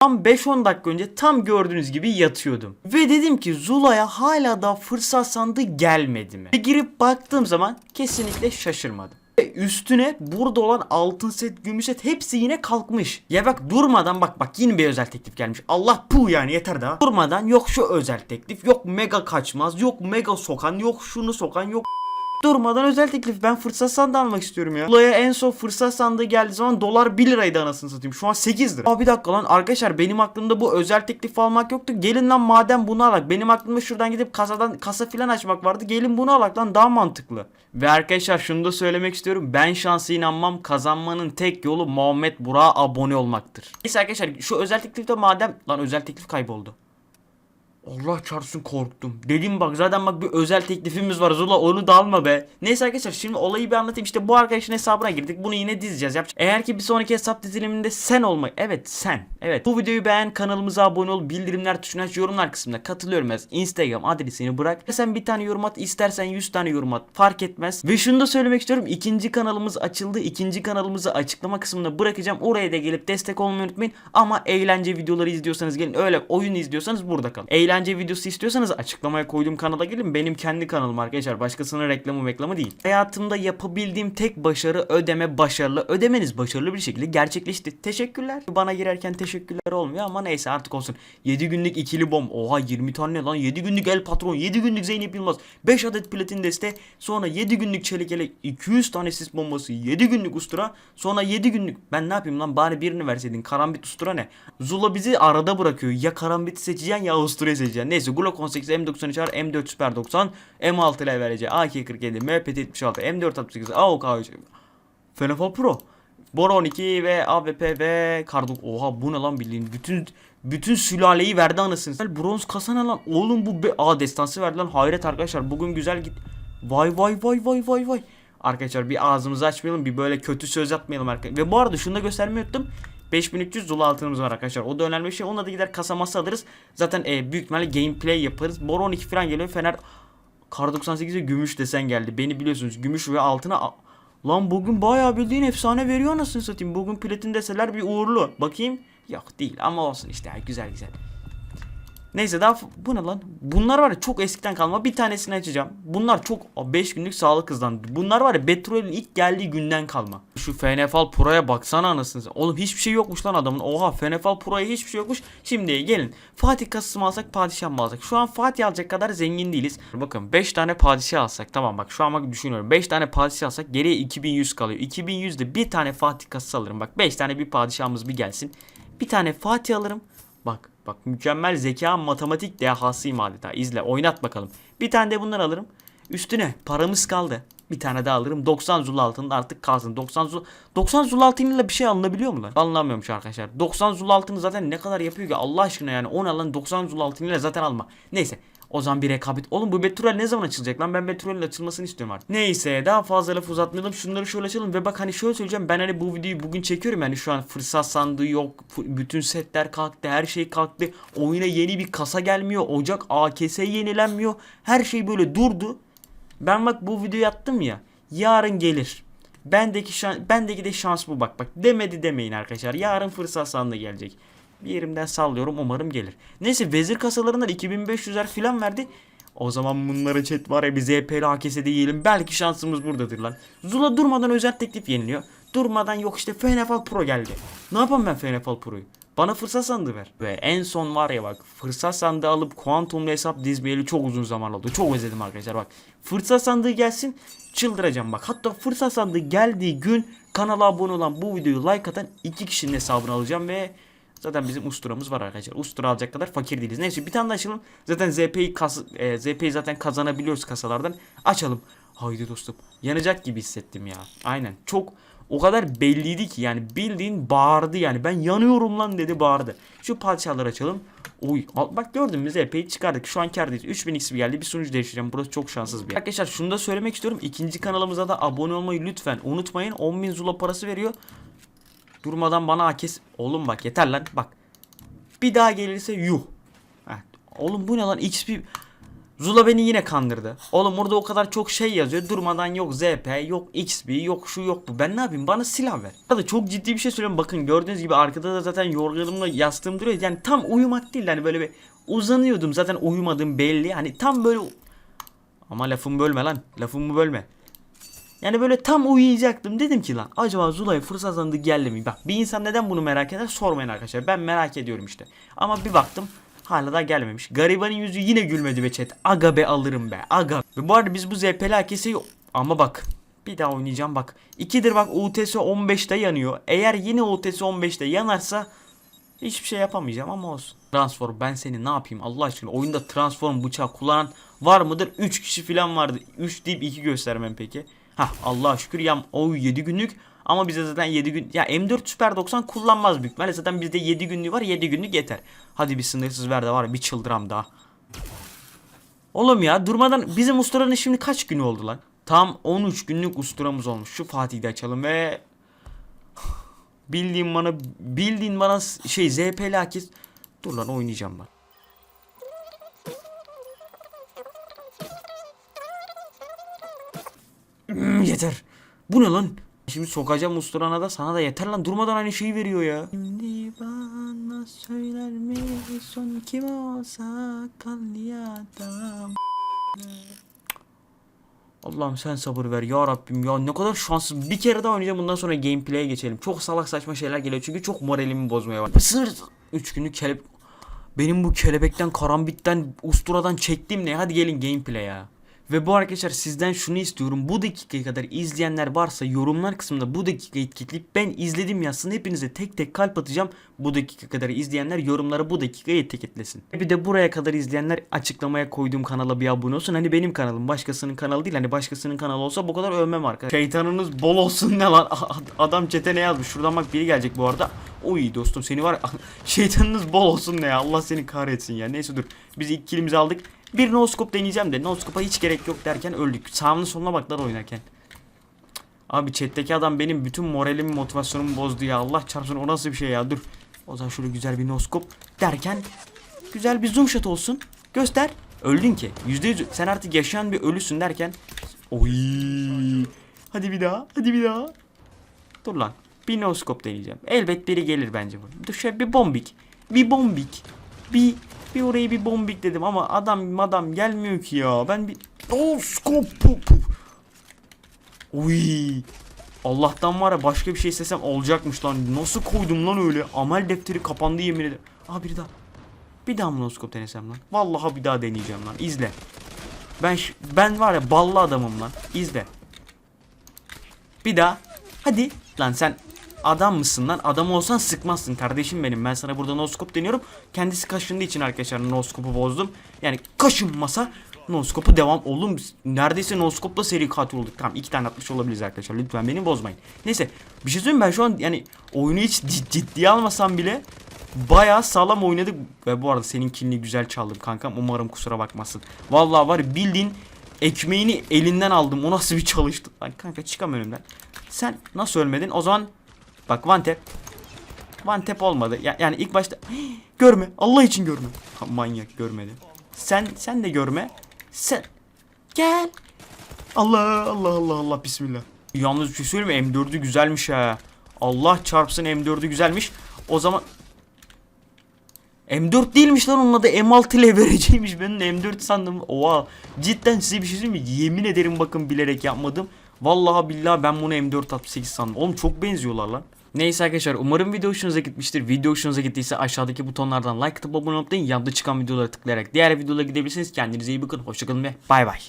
Tam 5-10 dakika önce tam gördüğünüz gibi yatıyordum. Ve dedim ki Zula'ya hala da fırsat sandığı gelmedi mi? Ve girip baktığım zaman kesinlikle şaşırmadım. Ve Üstüne burada olan altın set, gümüş set hepsi yine kalkmış. Ya bak durmadan bak bak yine bir özel teklif gelmiş. Allah puh yani yeter daha. Durmadan yok şu özel teklif, yok mega kaçmaz, yok mega sokan, yok şunu sokan, yok Durmadan özel teklif. Ben fırsat sandığı almak istiyorum ya. Olaya en son fırsat sandığı geldiği zaman dolar 1 liraydı anasını satayım. Şu an 8 lira. Aa bir dakika lan arkadaşlar benim aklımda bu özel teklif almak yoktu. Gelin lan madem bunu alak. Benim aklımda şuradan gidip kasadan kasa filan açmak vardı. Gelin bunu alak lan daha mantıklı. Ve arkadaşlar şunu da söylemek istiyorum. Ben şansa inanmam. Kazanmanın tek yolu Muhammed Burak'a abone olmaktır. Neyse arkadaşlar şu özel teklifte madem lan özel teklif kayboldu. Allah çarpsın korktum. Dedim bak zaten bak bir özel teklifimiz var Zula onu da alma be. Neyse arkadaşlar şimdi olayı bir anlatayım. İşte bu arkadaşın hesabına girdik. Bunu yine dizeceğiz. Yapacak. Eğer ki bir sonraki hesap diziliminde sen olmayı. Evet sen. Evet. Bu videoyu beğen kanalımıza abone ol. Bildirimler tuşuna aç. Yorumlar kısmında katılıyorum yaz. Instagram adresini bırak. Sen bir tane yorum at. istersen 100 tane yorum at. Fark etmez. Ve şunu da söylemek istiyorum. İkinci kanalımız açıldı. İkinci kanalımızı açıklama kısmına bırakacağım. Oraya da gelip destek olmayı unutmayın. Ama eğlence videoları izliyorsanız gelin. Öyle oyun izliyorsanız burada kalın. Eğlence videosu istiyorsanız açıklamaya koyduğum kanala gelin. Benim kendi kanalım arkadaşlar. Başkasının reklamı reklamı değil. Hayatımda yapabildiğim tek başarı ödeme başarılı. Ödemeniz başarılı bir şekilde gerçekleşti. Teşekkürler. Bana girerken teşekkürler olmuyor ama neyse artık olsun. 7 günlük ikili bom. Oha 20 tane lan. 7 günlük el patron. 7 günlük Zeynep Yılmaz. 5 adet platin deste. Sonra 7 günlük çelik elek. 200 tane sis bombası. 7 günlük ustura. Sonra 7 günlük. Ben ne yapayım lan bari birini verseydin. Karambit ustura ne? Zula bizi arada bırakıyor. Ya karambit seçeceksin ya usturayı seçeceksin. Neyse Glock 18 M93 R M4 Super 90 M6 ile vereceği AK-47 MP 76 M4 68 AOK Fenefal Pro Bora 12 ve AWP ve Karduk. Oha bu ne lan bildiğin bütün bütün sülaleyi verdi anasını. Bronz kasa ne lan? Oğlum bu be Aa destansı verdi lan. Hayret arkadaşlar. Bugün güzel git. Vay vay vay vay vay vay. Arkadaşlar bir ağzımızı açmayalım. Bir böyle kötü söz atmayalım arkadaşlar. Ve bu arada şunu da göstermeyi unuttum. 5300 Zula altınımız var arkadaşlar. O da önemli bir şey. Ona da gider kasa masa alırız. Zaten e, büyük ihtimalle gameplay yaparız. Bora 12 falan geliyor. Fener Kar 98'e gümüş desen geldi. Beni biliyorsunuz gümüş ve altına Lan bugün bayağı bildiğin efsane veriyor anasını satayım. Bugün platin deseler bir uğurlu. Bakayım. Yok değil ama olsun işte güzel güzel. Neyse daha bu ne lan? Bunlar var ya çok eskiden kalma. Bir tanesini açacağım. Bunlar çok 5 günlük sağlık hızdan. Bunlar var ya Betrol'ün ilk geldiği günden kalma. Şu Fenefal Pro'ya baksana anasını. Oğlum hiçbir şey yokmuş lan adamın. Oha Fenefal Pro'ya hiçbir şey yokmuş. Şimdi gelin. Fatih kasası mı alsak padişah mı alsak? Şu an Fatih alacak kadar zengin değiliz. Bakın 5 tane padişah alsak. Tamam bak şu an bak düşünüyorum. 5 tane padişah alsak geriye 2100 kalıyor. 2100'de bir tane Fatih kasası alırım. Bak 5 tane bir padişahımız bir gelsin. Bir tane Fatih alırım. Bak bak mükemmel zeka matematik dehasıyım adeta. İzle oynat bakalım. Bir tane de bundan alırım. Üstüne paramız kaldı. Bir tane daha alırım. 90 zul altında artık kalsın. 90 zul 90 zul altınıyla bir şey alınabiliyor mu lan? Alınamıyormuş arkadaşlar. 90 zul altını zaten ne kadar yapıyor ki Allah aşkına yani 10 alan 90 zul altınıyla zaten alma. Neyse. O zaman bir rekabet. Oğlum bu Betrol ne zaman açılacak lan? Ben Betrol'ün açılmasını istiyorum artık. Neyse daha fazla laf uzatmayalım. Şunları şöyle açalım ve bak hani şöyle söyleyeceğim. Ben hani bu videoyu bugün çekiyorum. Yani şu an fırsat sandığı yok. Bütün setler kalktı. Her şey kalktı. Oyuna yeni bir kasa gelmiyor. Ocak AKS yenilenmiyor. Her şey böyle durdu. Ben bak bu videoyu attım ya. Yarın gelir. Bendeki şans, bendeki de şans bu bak bak. Demedi demeyin arkadaşlar. Yarın fırsat sandığı gelecek. Bir yerimden sallıyorum umarım gelir. Neyse vezir kasalarından 2500'er filan verdi. O zaman bunları chat var ya bir ZP'li AKS'de yiyelim. Belki şansımız buradadır lan. Zula durmadan özel teklif yeniliyor. Durmadan yok işte FNFL Pro geldi. Ne yapayım ben FNFL Pro'yu? Bana fırsat sandığı ver. Ve en son var ya bak fırsat sandığı alıp kuantumlu hesap dizmeyeli çok uzun zaman oldu. Çok özledim arkadaşlar bak. Fırsat sandığı gelsin çıldıracağım bak. Hatta fırsat sandığı geldiği gün kanala abone olan bu videoyu like atan iki kişinin hesabını alacağım ve Zaten bizim usturamız var arkadaşlar. Ustura alacak kadar fakir değiliz. Neyse bir tane daha açalım. Zaten ZP'yi kas e, ZP'yi zaten kazanabiliyoruz kasalardan. Açalım. Haydi dostum. Yanacak gibi hissettim ya. Aynen. Çok o kadar belliydi ki yani bildiğin bağırdı yani. Ben yanıyorum lan dedi bağırdı. Şu padişahları açalım. Oy bak gördün mü ZP'yi çıkardık. Şu an kardayız. 3000 XP geldi. Bir sunucu değiştireceğim. Burası çok şanssız bir yer. Arkadaşlar şunu da söylemek istiyorum. İkinci kanalımıza da abone olmayı lütfen unutmayın. 10.000 zula parası veriyor. Durmadan bana akes. Oğlum bak yeter lan bak. Bir daha gelirse yuh. Heh. Oğlum bu ne lan XP. Zula beni yine kandırdı. Oğlum orada o kadar çok şey yazıyor. Durmadan yok ZP, yok XP, yok şu yok bu. Ben ne yapayım? Bana silah ver. Hadi çok ciddi bir şey söylüyorum. Bakın gördüğünüz gibi arkada da zaten yorganımla yastığım duruyor. Yani tam uyumak değil. Hani böyle bir uzanıyordum. Zaten uyumadığım belli. Hani tam böyle ama lafımı bölme lan. Lafımı bölme. Yani böyle tam uyuyacaktım. Dedim ki lan acaba Zula'ya fırsat zandı geldi mi? Bak bir insan neden bunu merak eder sormayın arkadaşlar. Ben merak ediyorum işte. Ama bir baktım hala da gelmemiş. Garibanın yüzü yine gülmedi be chat. Aga be alırım be. Aga. Ve bu arada biz bu ZP'li herkese ama bak bir daha oynayacağım bak. İkidir bak UTS 15'te yanıyor. Eğer yine UTS 15'te yanarsa Hiçbir şey yapamayacağım ama olsun. Transform ben seni ne yapayım Allah aşkına oyunda transform bıçağı kullanan var mıdır? 3 kişi falan vardı. 3 deyip 2 göstermem peki. Hah Allah'a şükür ya o 7 günlük ama bize zaten 7 gün ya M4 Super 90 kullanmaz büyük ihtimalle zaten bizde 7 günlüğü var 7 günlük yeter. Hadi bir sınırsız ver de var bir çıldıram daha. Oğlum ya durmadan bizim usturanın şimdi kaç günü oldu lan? Tam 13 günlük usturamız olmuş. Şu Fatih'i de açalım ve Bildiğin bana bildiğin bana şey ZP'li herkes dur lan oynayacağım ben. Yeter. Bu ne lan? Şimdi sokacağım usturana da sana da yeter lan durmadan aynı şeyi veriyor ya. Şimdi bana söyler misin kim olsa kalli adam. Allah'ım sen sabır ver ya Rabbim ya ne kadar şanssız. Bir kere daha oynayacağım bundan sonra gameplay'e geçelim. Çok salak saçma şeyler geliyor çünkü çok moralimi bozmaya var. Sır 3 günlük kelebek benim bu kelebekten, karambitten, usturadan çektiğim ne? Hadi gelin gameplay ya. Ve bu arkadaşlar sizden şunu istiyorum. Bu dakikaya kadar izleyenler varsa yorumlar kısmında bu dakikayı etiketleyip ben izledim yazsın. Hepinize tek tek kalp atacağım. Bu dakika kadar izleyenler yorumlara bu dakikayı etiketlesin. Bir de buraya kadar izleyenler açıklamaya koyduğum kanala bir abone olsun. Hani benim kanalım başkasının kanalı değil. Hani başkasının kanalı olsa bu kadar övmem arkadaşlar. Şeytanınız bol olsun ne lan. Adam çete ne yazmış. Şuradan bak biri gelecek bu arada. Oy dostum seni var şeytanınız bol olsun ne ya Allah seni kahretsin ya neyse dur biz ilk kilimizi aldık bir no scope deneyeceğim de no scope'a hiç gerek yok derken öldük. Sağına soluna baklar oynarken. Abi chatteki adam benim bütün moralimi motivasyonumu bozdu ya. Allah çarpsın o nasıl bir şey ya? Dur. O zaman şöyle güzel bir no scope derken güzel bir zoom shot olsun. Göster. Öldün ki. Yüzde yüz. Sen artık yaşayan bir ölüsün derken. Oy. Hadi bir daha. Hadi bir daha. Dur lan. Bir no scope deneyeceğim. Elbet biri gelir bence bu. Dur şöyle bir bombik. Bir bombik. Bir bir orayı bir bombik dedim ama adam adam gelmiyor ki ya. Ben bir scope. pu- pu. Uy. Allah'tan var ya başka bir şey istesem olacakmış lan. Nasıl koydum lan öyle? Amel defteri kapandı yemin ederim. Aa bir daha. Bir daha mı no scope denesem lan? Vallahi bir daha deneyeceğim lan. İzle. Ben ben var ya ballı adamım lan. İzle. Bir daha. Hadi. Lan sen adam mısın lan? Adam olsan sıkmazsın kardeşim benim. Ben sana burada noskop deniyorum. Kendisi kaşındığı için arkadaşlar noskopu bozdum. Yani kaşınmasa noskopu devam. Oğlum neredeyse noskopla seri katil olduk. Tamam iki tane atmış olabiliriz arkadaşlar. Lütfen beni bozmayın. Neyse bir şey söyleyeyim ben şu an yani oyunu hiç cid- ciddiye almasam bile bayağı sağlam oynadık. Ve bu arada senin kilini güzel çaldım kankam. Umarım kusura bakmazsın. Vallahi var bildiğin ekmeğini elinden aldım. O nasıl bir çalıştı? Lan kanka çıkam önümden. Sen nasıl ölmedin? O zaman bak one tap. One tap olmadı. Ya, yani ilk başta görme. Allah için görme. Ha, manyak görmedi. Sen sen de görme. Sen gel. Allah Allah Allah Allah bismillah. Yalnız bir şey söyleyeyim mi? M4'ü güzelmiş ha. Allah çarpsın M4'ü güzelmiş. O zaman M4 değilmiş lan onun adı M6 ile vereceğiymiş. Ben de M4 sandım. Oha. Cidden size bir şey söyleyeyim mi? Yemin ederim bakın bilerek yapmadım. Vallahi billahi ben bunu M468 sandım. Oğlum çok benziyorlar lan. Neyse arkadaşlar umarım video hoşunuza gitmiştir. Video hoşunuza gittiyse aşağıdaki butonlardan like atıp abone olmayı. Yanında çıkan videoları tıklayarak diğer videolara gidebilirsiniz. Kendinize iyi bakın. Hoşçakalın ve bay bay.